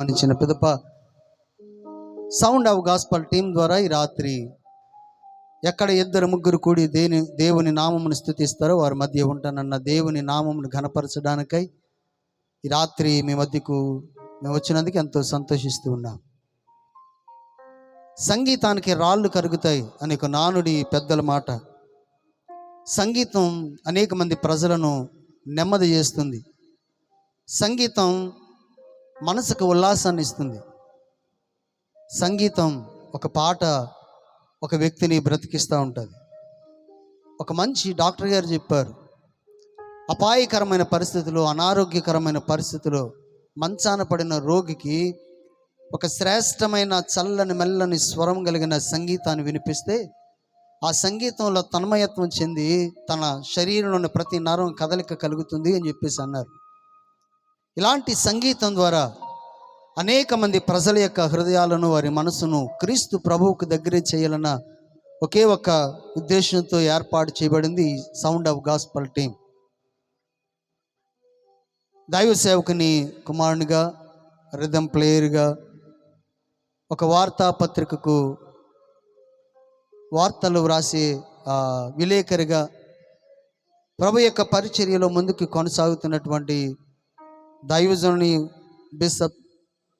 అందించిన పిదప. Sound of gospel team ద్వారా ఈ రాత్రి ఎక్కడ ఇద్దరు ముగ్గురు కూడి దేని దేవుని నామమును స్థుతిస్తారో వారి మధ్య ఉంటానన్న దేవుని నామమును ఘనపరచడానికై ఈ రాత్రి మీ మధ్యకు మేము వచ్చినందుకు ఎంతో సంతోషిస్తూ ఉన్నాం. సంగీతానికి రాళ్ళు కరుగుతాయి అనే ఒక నానుడి పెద్దల మాట. సంగీతం అనేక మంది ప్రజలను నెమ్మది చేస్తుంది. సంగీతం మనసుకు ఉల్లాసాన్ని ఇస్తుంది. సంగీతం ఒక పాట ఒక వ్యక్తిని బ్రతికిస్తూ ఉంటుంది. ఒక మంచి డాక్టర్ గారు చెప్పారు అపాయకరమైన పరిస్థితులు అనారోగ్యకరమైన పరిస్థితులు మంచాన పడిన రోగికి ఒక శ్రేష్టమైన చల్లని మెల్లని స్వరం కలిగిన సంగీతాన్ని వినిపిస్తే ఆ సంగీతంలో తన్మయత్వం చెంది తన శరీరంలోని ప్రతి నరం కదలిక కలుగుతుంది అని చెప్పేసి అన్నారు. ఇలాంటి సంగీతం ద్వారా అనేక మంది ప్రజల యొక్క హృదయాలను వారి మనసును క్రీస్తు ప్రభువుకు దగ్గర చేయాలన్న ఒకే ఒక ఉద్దేశంతో ఏర్పాటు చేయబడింది సౌండ్ ఆఫ్ గాస్పల్ టీం దైవ సేవకుని కుమారునిగా రిధం ప్లేయర్గా ఒక వార్తాపత్రికకు వార్తలు వ్రాసే విలేకరిగా ప్రభు యొక్క పరిచర్యలో ముందుకు కొనసాగుతున్నటువంటి దైవజనుని బిషప్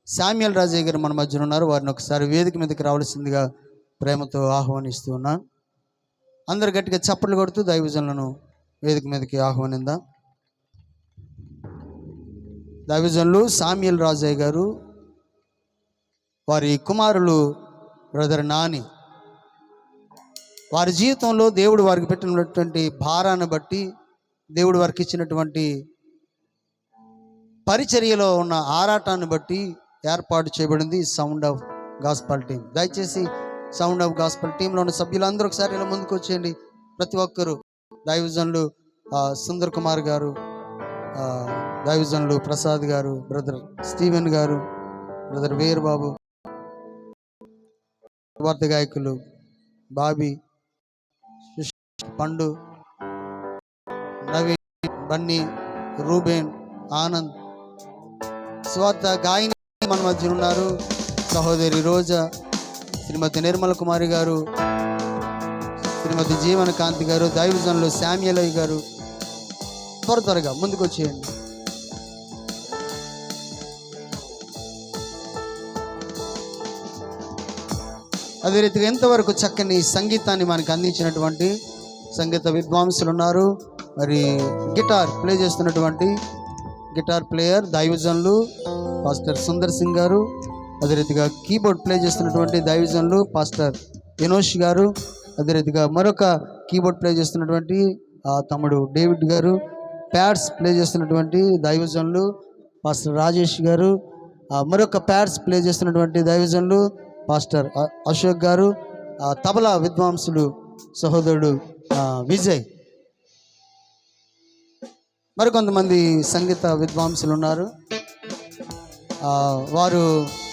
శామ్యుల్ రాజయ్య గారు మన మధ్యన ఉన్నారు. వారిని ఒకసారి వేదిక మీదకి రావాల్సిందిగా ప్రేమతో ఆహ్వానిస్తూ ఉన్నాను అందరు గట్టిగా చప్పట్లు కొడుతూ దైవజనులను వేదిక మీదకి ఆహ్వానిందాం. దైవజనులు సామ్యుల్ రాజయ్య గారు వారి కుమారులు బ్రదర్ నాని వారి జీవితంలో దేవుడు వారికి పెట్టినటువంటి భారాన్ని బట్టి దేవుడు వారికి ఇచ్చినటువంటి పరిచర్యలో ఉన్న ఆరాటాన్ని బట్టి ఏర్పాటు చేయబడింది సౌండ్ ఆఫ్ గాస్పల్ టీం దయచేసి సౌండ్ ఆఫ్ గాస్పల్ టీంలో ఉన్న సభ్యులందరూ ఒకసారి ఇలా ముందుకు వచ్చేయండి. ప్రతి ఒక్కరు దైవజనులు సుందర్ కుమార్ గారు ఆ, దైవజనులు ప్రసాద్ గారు బ్రదర్ స్టీవెన్ గారు బ్రదర్ వీర్ బాబు వార్త గాయకులు బాబీ పండు నవీన్ బన్నీ రూబేన్ ఆనంద్ స్వార్థ గాయని మన మధ్య ఉన్నారు. సహోదరి రోజా శ్రీమతి నిర్మల కుమారి గారు శ్రీమతి జీవన కాంతి గారు దైవజనులు శామ్యలయ్య గారు త్వర త్వరగా ముందుకు వచ్చేయండి. అదే రీతిగా ఎంతవరకు చక్కని సంగీతాన్ని మనకు అందించినటువంటి సంగీత విద్వాంసులు ఉన్నారు. మరి గిటార్ ప్లే చేస్తున్నటువంటి గిటార్ ప్లేయర్ దైవజన్లు పాస్టర్ సుందర్ సింగ్ గారు అదే రీతిగా కీబోర్డ్ ప్లే చేస్తున్నటువంటి దైవజన్లు పాస్టర్ వినోష్ గారు అదే రీతిగా మరొక కీబోర్డ్ ప్లే చేస్తున్నటువంటి తమ్ముడు డేవిడ్ గారు ప్యాడ్స్ ప్లే చేస్తున్నటువంటి దైవజనులు పాస్టర్ రాజేష్ గారు మరొక ప్యాడ్స్ ప్లే చేస్తున్నటువంటి దైవజనులు పాస్టర్ అశోక్ గారు తబలా విద్వాంసులు సహోదరుడు విజయ్. మరికొంతమంది సంగీత విద్వాంసులు ఉన్నారు. వారు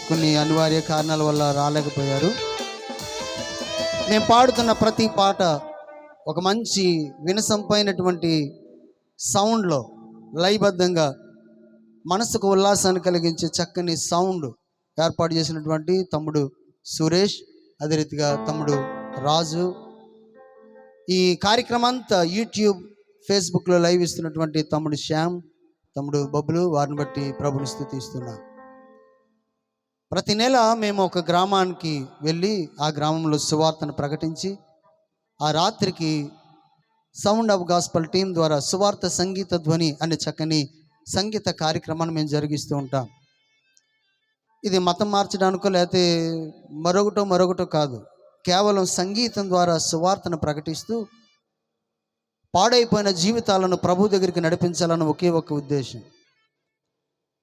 కొన్ని అనివార్య కారణాల వల్ల రాలేకపోయారు. మేము పాడుతున్న ప్రతి పాట ఒక మంచి వినసంపైనటువంటి సౌండ్లో లయబద్ధంగా మనసుకు ఉల్లాసాన్ని కలిగించే చక్కని సౌండ్ ఏర్పాటు చేసినటువంటి తమ్ముడు సురేష్ అదే రీతిగా తమ్ముడు రాజు. ఈ కార్యక్రమం అంతా యూట్యూబ్ ఫేస్బుక్లో లైవ్ ఇస్తున్నటువంటి తమ్ముడు శ్యామ్ తమ్ముడు బబ్బులు వారిని బట్టి ప్రభుని స్థుతిస్తున్నా. ప్రతి నెల మేము ఒక గ్రామానికి వెళ్ళి ఆ గ్రామంలో సువార్తను ప్రకటించి ఆ రాత్రికి సౌండ్ ఆఫ్ గాస్పల్ టీం ద్వారా సువార్త సంగీత ధ్వని అనే చక్కని సంగీత కార్యక్రమాన్ని మేము జరిగిస్తూ ఉంటాం. ఇది మతం మార్చడానికో లేకపోతే మరొకటో మరొకటో కాదు. కేవలం సంగీతం ద్వారా సువార్తను ప్రకటిస్తూ పాడైపోయిన జీవితాలను ప్రభు దగ్గరికి నడిపించాలని ఒకే ఒక ఉద్దేశం.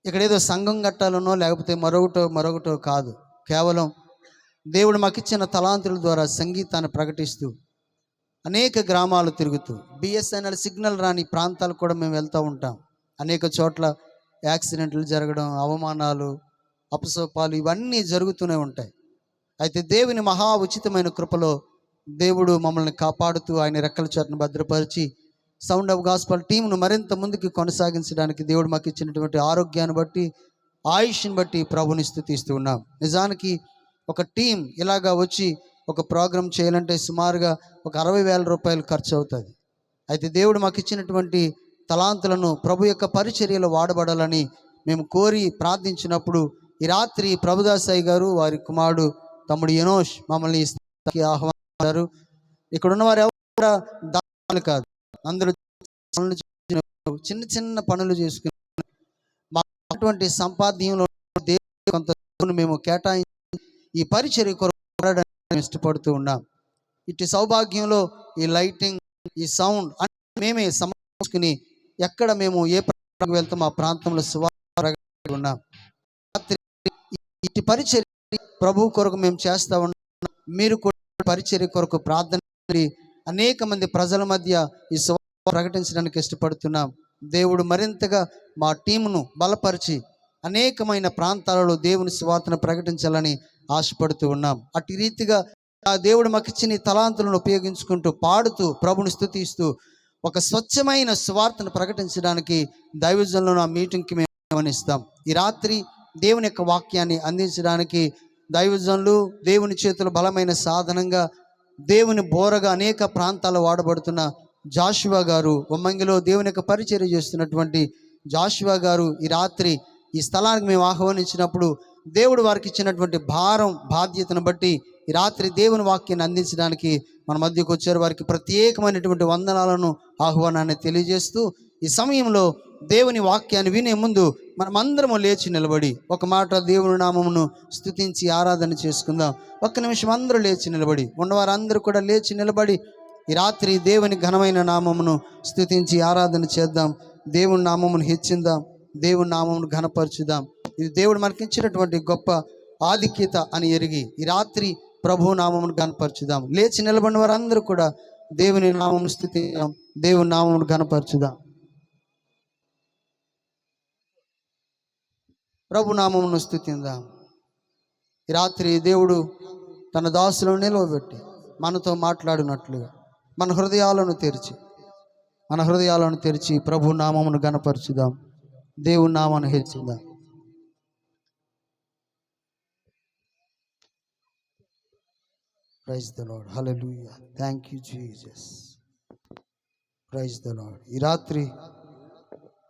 ఇక్కడ ఏదో సంఘం కట్టాలనో లేకపోతే మరొకటో మరొకటో కాదు. కేవలం దేవుడు మాకిచ్చిన తలాంతుల ద్వారా సంగీతాన్ని ప్రకటిస్తూ అనేక గ్రామాలు తిరుగుతూ బిఎస్ఎన్ఎల్ సిగ్నల్ రాని ప్రాంతాలు కూడా మేము వెళ్తూ ఉంటాం. అనేక చోట్ల యాక్సిడెంట్లు జరగడం అవమానాలు అపసోపాలు ఇవన్నీ జరుగుతూనే ఉంటాయి. అయితే దేవుని మహా ఉచితమైన కృపలో దేవుడు మమ్మల్ని కాపాడుతూ ఆయన రెక్కల చోటను భద్రపరిచి సౌండ్ ఆఫ్ గాస్పల్ టీంను మరింత ముందుకు కొనసాగించడానికి దేవుడు మాకు ఇచ్చినటువంటి ఆరోగ్యాన్ని బట్టి ఆయుష్ని బట్టి ప్రభుని స్థుతిస్తూ ఉన్నాం. నిజానికి ఒక టీం ఇలాగా వచ్చి ఒక ప్రోగ్రాం చేయాలంటే సుమారుగా ఒక అరవై వేల రూపాయలు ఖర్చు అవుతుంది. అయితే దేవుడు మాకు ఇచ్చినటువంటి తలాంతులను ప్రభు యొక్క పరిచర్యలో వాడబడాలని మేము కోరి ప్రార్థించినప్పుడు ఈ రాత్రి ప్రభుదాసాయి గారు వారి కుమారుడు తమ్ముడు యనోష్ మమ్మల్ని ఆహ్వానం స్థాయికి ఇక్కడ ఉన్న వారు ఎవరు కూడా కాదు. అందరూ చిన్న చిన్న పనులు చేసుకుని అటువంటి సంపాద్యంలో దేవుడు కొంత మేము కేటాయించి ఈ పరిచర్య కొరకు ఇష్టపడుతూ ఉన్నాం. ఇటు సౌభాగ్యంలో ఈ లైటింగ్ ఈ సౌండ్ అన్ని మేమే సమర్చుకుని ఎక్కడ మేము ఏ ప్రాంతానికి వెళ్తాం ఆ ప్రాంతంలో సువార్త ఉన్నాం. రాత్రి ఇటు పరిచర్య ప్రభు కొరకు మేము చేస్తా ఉన్నాం. మీరు కూడా పరిచర్య కొరకు ప్రార్థన అనేక మంది ప్రజల మధ్య ఈ ప్రకటించడానికి ఇష్టపడుతున్నాం. దేవుడు మరింతగా మా టీమును బలపరిచి అనేకమైన ప్రాంతాలలో దేవుని స్వార్థను ప్రకటించాలని ఆశపడుతూ ఉన్నాం. అటు రీతిగా ఆ దేవుడు మాకు తలాంతులను ఉపయోగించుకుంటూ పాడుతూ ప్రభుని స్థుతిస్తూ ఒక స్వచ్ఛమైన స్వార్థను ప్రకటించడానికి దైవజనులను ఆ మీటింగ్కి మేము గమనిస్తాం ఈ రాత్రి దేవుని యొక్క వాక్యాన్ని అందించడానికి దైవజనులు దేవుని చేతులు బలమైన సాధనంగా దేవుని బోరగా అనేక ప్రాంతాల్లో వాడబడుతున్న జాషువా గారు ఉమ్మంగిలో దేవుని యొక్క పరిచర్య చేస్తున్నటువంటి జాషువా గారు ఈ రాత్రి ఈ స్థలానికి మేము ఆహ్వానించినప్పుడు దేవుడు వారికి ఇచ్చినటువంటి భారం బాధ్యతను బట్టి ఈ రాత్రి దేవుని వాక్యాన్ని అందించడానికి మన మధ్యకు వచ్చారు. వారికి ప్రత్యేకమైనటువంటి వందనాలను ఆహ్వానాన్ని తెలియజేస్తూ ఈ సమయంలో దేవుని వాక్యాన్ని వినే ముందు మనమందరము లేచి నిలబడి ఒక మాట దేవుని నామమును స్థుతించి ఆరాధన చేసుకుందాం. ఒక్క నిమిషం అందరూ లేచి నిలబడి ఉన్నవారందరూ కూడా లేచి నిలబడి ఈ రాత్రి దేవుని ఘనమైన నామమును స్థుతించి ఆరాధన చేద్దాం. దేవుని నామమును హెచ్చిందాం దేవుని నామమును ఘనపరచుదాం. ఇది దేవుడు మనకిచ్చినటువంటి గొప్ప ఆధిక్యత అని ఎరిగి ఈ రాత్రి ప్రభు నామమును ఘనపరచుదాం. లేచి నిలబడిన వారందరూ కూడా దేవుని నామమును స్థుతిద్దాం దేవుని నామమును ఘనపరచుదాం. ప్రభు నామమును స్థుతిందాం. ఈ రాత్రి దేవుడు తన దాసులను నిలవబెట్టి మనతో మాట్లాడినట్లుగా మన హృదయాలను తెరిచి మన హృదయాలను తెరిచి ప్రభు నామమును గనపరచుదాం దేవుని నామాన్ని హెచ్చిందాం. Praise the Lord hallelujah thank you Jesus praise the Lord ఈ రాత్రి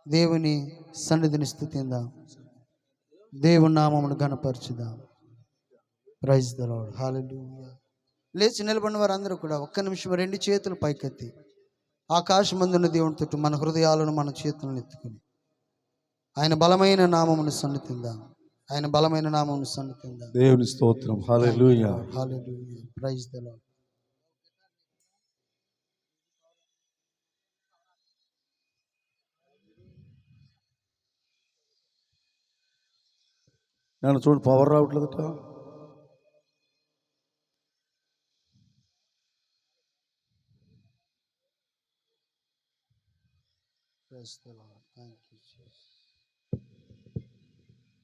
దేవుని సన్నిధిని స్థుతిందాం. దేవుని నామమును గనపరచుదాం ప్రైజ్ ద లాడ్ హల్లెలూయా లేచి నిలబడిన వారందరూ కూడా ఒక్క నిమిషం రెండు చేతులు పైకెత్తి. ఆకాశమందున్న దేవుని తోటి మన హృదయాలను మన చేతులను ఎత్తుకుని. ఆయన బలమైన నామమును సన్నితిందాం ఆయన బలమైన నామమును సన్నితిందాం దేవుని స్తోత్రం. హల్లెలూయా హల్లెలూయా ప్రైజ్ ద నన్ను చూడు పవర్ రావట్లేదు praise the you Jesus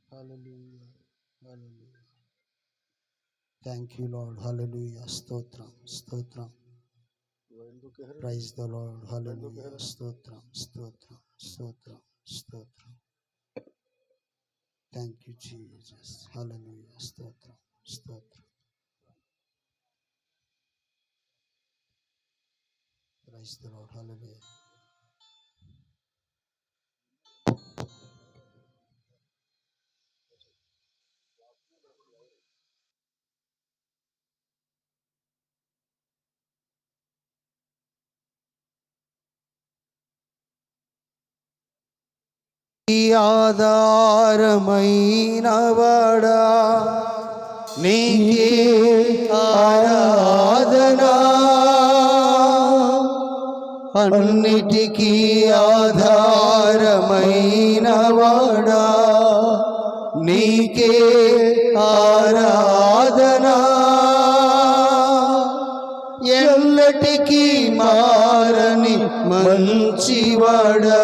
hallelujah hallelujah you Lord hallelujah స్తోత్రం స్తోత్రం ప్రైజ్ ద లార్డ్ హల్లెలూయా స్తోత్రం స్తోత్రం స్తోత్రం స్తోత్రం థ్యాంక్ యూ జీసస్ హల్లెలూయా స్తోత్రం స్తోత్రం ప్రైజ్ ద లార్డ్ హల్లెలూయా ఈ ఆధారమైన వడా నీకే ఆరాధనా అన్నిటికీ ఆధారమైన వాడా నీకే ఆరాధనా ఎల్లటికీ మారని మంచివాడా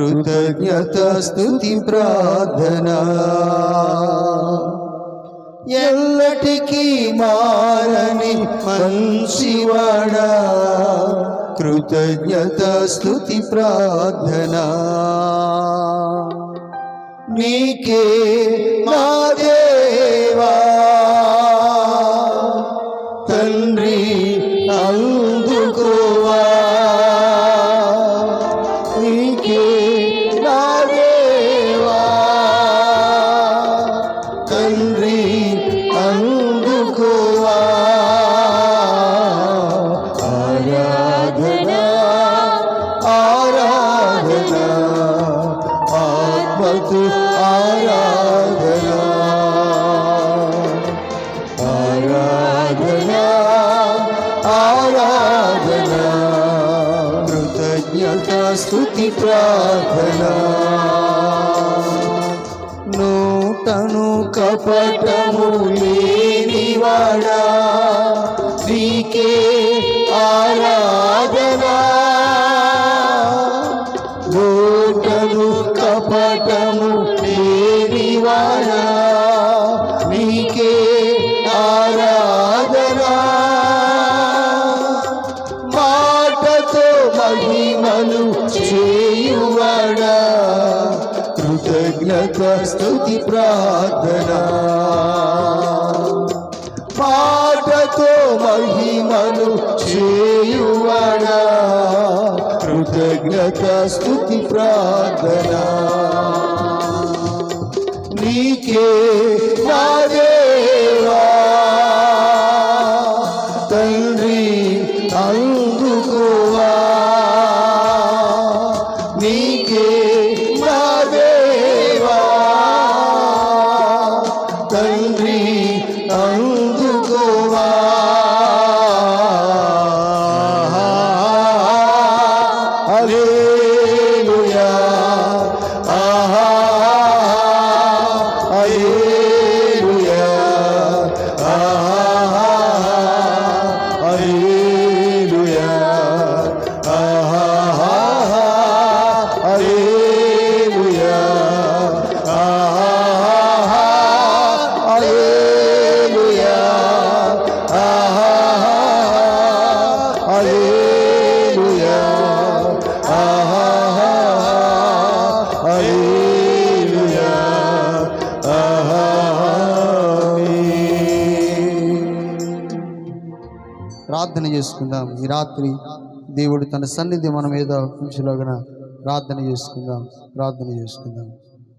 కృతజ్ఞత స్థుతి ప్రార్థన ఎల్లటికీ మారని మంచివాడా కృతజ్ఞత స్థుతి ప్రార్థన నీకే మా దేవా. తండ్రి ఆరాధన కృతజ్ఞత స్థుతి ప్రార్థన నూటను కపటము లేనివాడా నీకే ఆరాధనా మహిమలు చేయువాడా? కృతజ్ఞత స్థుతి ప్రార్థన. పాటతో మహిమను చేయువాడా? కృతజ్ఞత స్థుతి ప్రార్థన. నీకే నీకే చేసుకుందాం. ఈ రాత్రి దేవుడు తన సన్నిధి మన మీద ఉంచులాగన ప్రార్థన చేసుకుందాం. ప్రార్థన చేసుకుందాం.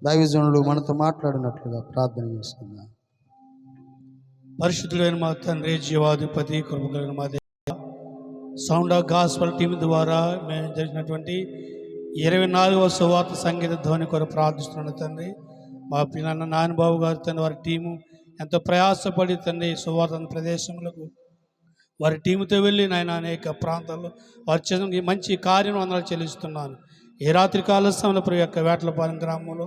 దైవజనుడు మనతో మాట్లాడినట్లుగా ప్రార్థన చేసుకుందాం. పరిశుద్ధులైన మా తండ్రి జీవాధిపతి కృపగలిగిన మా సౌండ్ ఆఫ్ గాస్పల్ టీం ద్వారా మేము జరిగినటువంటి ఇరవై నాలుగవ సువార్త సంగీత ధ్వని కొరకు ప్రార్థిస్తున్నాను తండ్రి. మా పిల్లన్న నాన్నబాబు గారు తండ్రి వారి టీము ఎంతో ప్రయాసపడి తండ్రి సువార్త ప్రదేశములకు వారి టీముతో వెళ్ళి నాయన అనేక ప్రాంతాల్లో వారు చేసిన ఈ మంచి కార్యం వందలు చెల్లిస్తున్నాను. ఈ రాత్రి కాల సమయంలో ప్రభు యొక్క వేటలపాలెం గ్రామంలో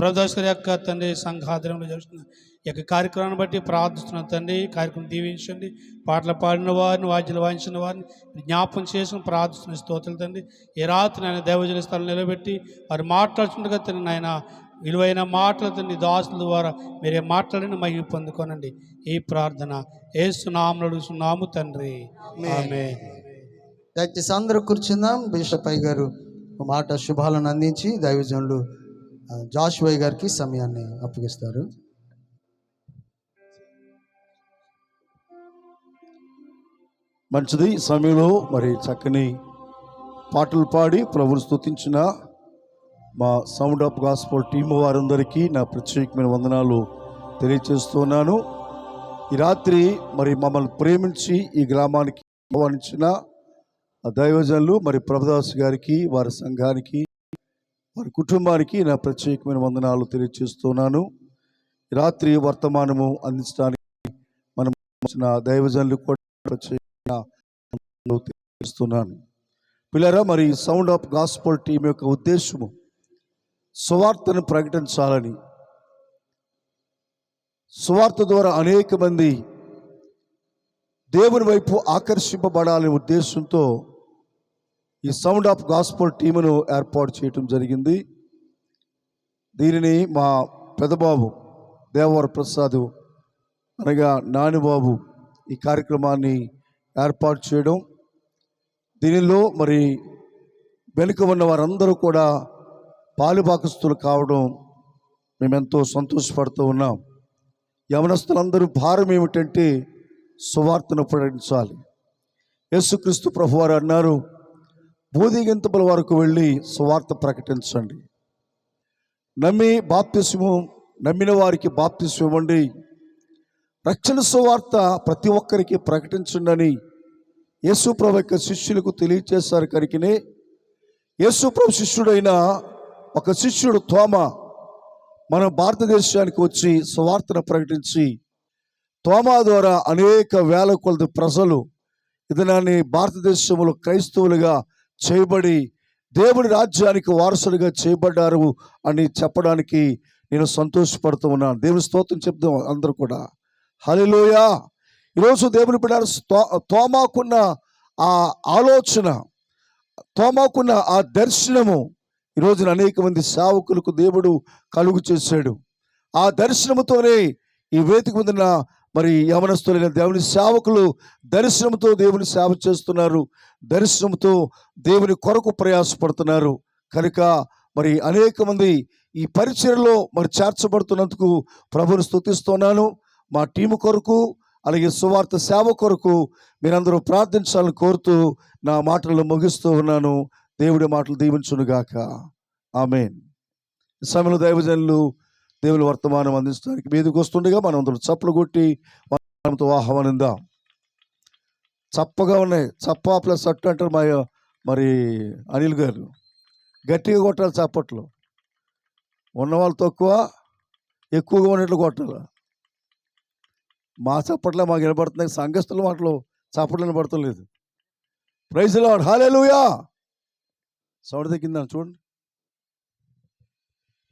ప్రదర్శన యొక్క తండ్రి సంఘాధ్వర్యంలో జరుగుతున్న యొక్క కార్యక్రమాన్ని బట్టి ప్రార్థిస్తున్న తండ్రి కార్యక్రమం దీవించండి. పాటలు పాడిన వారిని వాద్యలు వాయించిన వారిని జ్ఞాపకం చేసిన ప్రార్థిస్తున్న స్తోత్రులు తండ్రి. ఈ రాత్రి నాయన దైవజన స్థలం నిలబెట్టి వారు మాట్లాడుతుండగా తండ్రి నాయన విలువైన మాటలు తండ్రి దాసుల ద్వారా మీరే మాట్లాడిన మహిమ పొందుకోనండి. ఈ ప్రార్థన ఏసునామలు అడుగుతున్నాము తండ్రి. దయచేసి అందరూ కూర్చుందాం. బిషప్ గారు మాట శుభాలను అందించి దైవజనులు ఆ, జాషువయ్య గారికి సమయాన్ని అప్పగిస్తారు. మంచిది సమయంలో మరి చక్కని పాటలు పాడి ప్రభుని స్తుతించిన మా సౌండ్ ఆఫ్ గాస్పల్ టీం వారందరికీ నా ప్రత్యేకమైన వందనాలు తెలియజేస్తున్నాను. ఈ రాత్రి మరి మమ్మల్ని ప్రేమించి ఈ గ్రామానికి ఆహ్వానించిన ఆ దైవజనులు మరి ప్రభుదాస్ గారికి వారి సంఘానికి వారి కుటుంబానికి నా ప్రత్యేకమైన వందనాలు తెలియజేస్తున్నాను. రాత్రి వర్తమానము అందించడానికి మనం దైవజనులు కూడా ప్రత్యేకంగా తెలియజేస్తున్నాను. పిల్లరా మరి సౌండ్ ఆఫ్ గాస్పల్ టీం యొక్క ఉద్దేశము సువార్తను ప్రకటించాలని. సువార్త ద్వారా అనేక మంది దేవుని వైపు ఆకర్షింపబడాలనే ఉద్దేశంతో ఈ సౌండ్ ఆఫ్ గాస్పల్ టీమును ఏర్పాటు చేయటం జరిగింది. దీనిని మా పెదబాబు దేవవర ప్రసాద్ అనగా నానిబాబు ఈ కార్యక్రమాన్ని ఏర్పాటు చేయడం. దీనిలో మరి వెనుక ఉన్న వారందరూ కూడా పాలుబాకస్తులు కావడం మేమెంతో సంతోషపడుతూ ఉన్నాం. యవనస్తులందరూ భారం ఏమిటంటే సువార్తను ప్రకటించాలి. యేసుక్రీస్తు ప్రభువారు అన్నారు బోధిగింతపుల వరకు వెళ్ళి సువార్త ప్రకటించండి. నమ్మి బాప్తిస్ము నమ్మిన వారికి బాప్తిస్ము ఇవ్వండి. రక్షణ సువార్త ప్రతి ఒక్కరికి ప్రకటించండి యేసు యొక్క శిష్యులకు తెలియచేశారు. కనుకనే యేసుప్రభు శిష్యుడైన ఒక శిష్యుడు తోమ మన భారతదేశానికి వచ్చి సువార్తను ప్రకటించి తోమా ద్వారా అనేక వేల కొలది ప్రజలు ఇతనాన్ని భారతదేశంలో క్రైస్తవులుగా చేయబడి దేవుడి రాజ్యానికి వారసులుగా చేయబడ్డారు అని చెప్పడానికి నేను సంతోషపడుతూ ఉన్నాను. దేవుని స్తోత్రం చెప్తాం అందరూ కూడా. హలిలోయా ఈరోజు దేవుని బిడ్డ తోమాకున్న ఆ ఆలోచన తోమాకున్న ఆ దర్శనము ఈరోజున అనేక మంది సేవకులకు దేవుడు కలుగు చేశాడు. ఆ దర్శనముతోనే ఈ వేదిక ముందున్న మరి యవనస్తులైన దేవుని సేవకులు దర్శనంతో దేవుని సేవ చేస్తున్నారు. దర్శనంతో దేవుని కొరకు ప్రయాసపడుతున్నారు. కనుక మరి అనేక మంది ఈ పరిచయలో మరి చేర్చబడుతున్నందుకు ప్రభుని స్థుతిస్తున్నాను మా టీము కొరకు అలాగే సువార్త సేవ కొరకు మీరందరూ ప్రార్థించాలని కోరుతూ నా మాటలను ముగిస్తూ ఉన్నాను. దేవుడి మాటలు దీవించునుగాక. ఆమెన్. సమయంలో దైవజనులు దేవుని వర్తమానం అందించడానికి మీదకి వస్తుండగా మనం అందరూ చప్పలు కొట్టి మనతో ఆహ్వానిందాం చప్పగా ఉన్నాయి. చప్ప ప్లస్ అట్టు అంటారు మా మరి అనిల్ గారు. గట్టిగా కొట్టాలి చప్పట్లు. ఉన్నవాళ్ళు తక్కువ ఎక్కువగా ఉన్నట్లు కొట్టాలి. మా చప్పట్ల మాకు వినబడుతున్నాయి. సంఘస్థుల మాటలు చప్పట్లు వినపడతలేదు ప్రైజ్ లాడ్ హాలే లూయా సౌండ్ తగ్గిందని చూడండి.